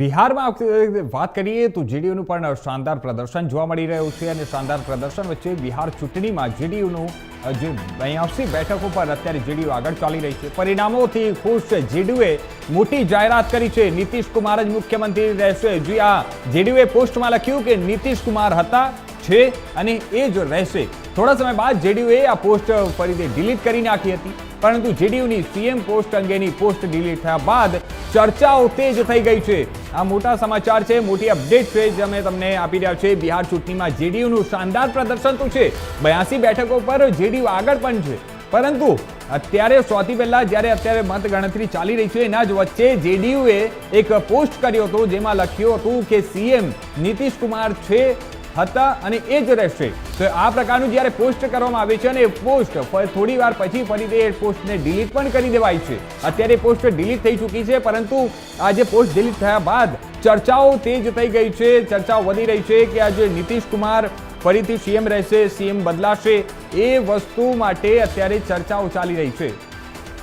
બિહારમાં વાત કરીએ તો જેડીયુનું પણ શાનદાર પ્રદર્શન જોવા મળી રહ્યું છે અને શાનદાર પ્રદર્શન વચ્ચે બિહાર ચૂંટણીમાં જેડીયુનું જે બ્યાસી બેઠકો પર અત્યારે જેડીયુ આગળ ચાલી રહી છે. પરિણામોથી ખુશ જેડીયુએ મોટી જાહેરાત કરી છે. નીતિશ કુમાર જ મુખ્યમંત્રી રહેશે. જી આ જેડીયુએ પોસ્ટમાં લખ્યું કે નીતિશ કુમાર હતા, છે અને એ જ રહેશે. થોડા સમય બાદ જેડીયુએ આ પોસ્ટ ફરીથી ડિલીટ કરી નાખી હતી. પરંતુ જેડીયુની સીએમ પોસ્ટ અંગેની પોસ્ટ ડિલીટ થયા બાદ ચર્ચાઓ તેજ થઈ ગઈ છે. આ મોટા સમાચાર છે. મોટી અપડેટ છે જે અમે તમને આપી રહ્યા છે બિહાર ચૂંટણીમાં જેડીયુનું શાનદાર પ્રદર્શન તો છે. બયાસી બેઠકો પર જેડીયુ આગળ પણ છે. પરંતુ અત્યારે સૌથી પહેલાં જ્યારે અત્યારે મતગણતરી ચાલી રહી છે, એના જ વચ્ચે જેડીયુએ એક પોસ્ટ કર્યો હતો જેમાં લખ્યું હતું કે સીએમ નીતિશ કુમાર છે, હતા અને એ જ રહેશે. તો આ પ્રકારનું જ્યારે પોસ્ટ કરવામાં આવે છે અને પોસ્ટ થોડી વાર પછી ફરીથી એ પોસ્ટને ડિલીટ પણ કરી દેવાય છે. અત્યારે પોસ્ટ ડિલીટ થઈ ચૂકી છે, પરંતુ આ જે પોસ્ટ ડિલીટ થયા બાદ ચર્ચાઓ તેજ થઈ ગઈ છે. ચર્ચાઓ વધી રહી છે કે આજે નીતિશ કુમાર ફરીથી સીએમ રહેશે, સીએમ બદલાશે. એ વસ્તુ માટે અત્યારે ચર્ચાઓ ચાલી રહી છે.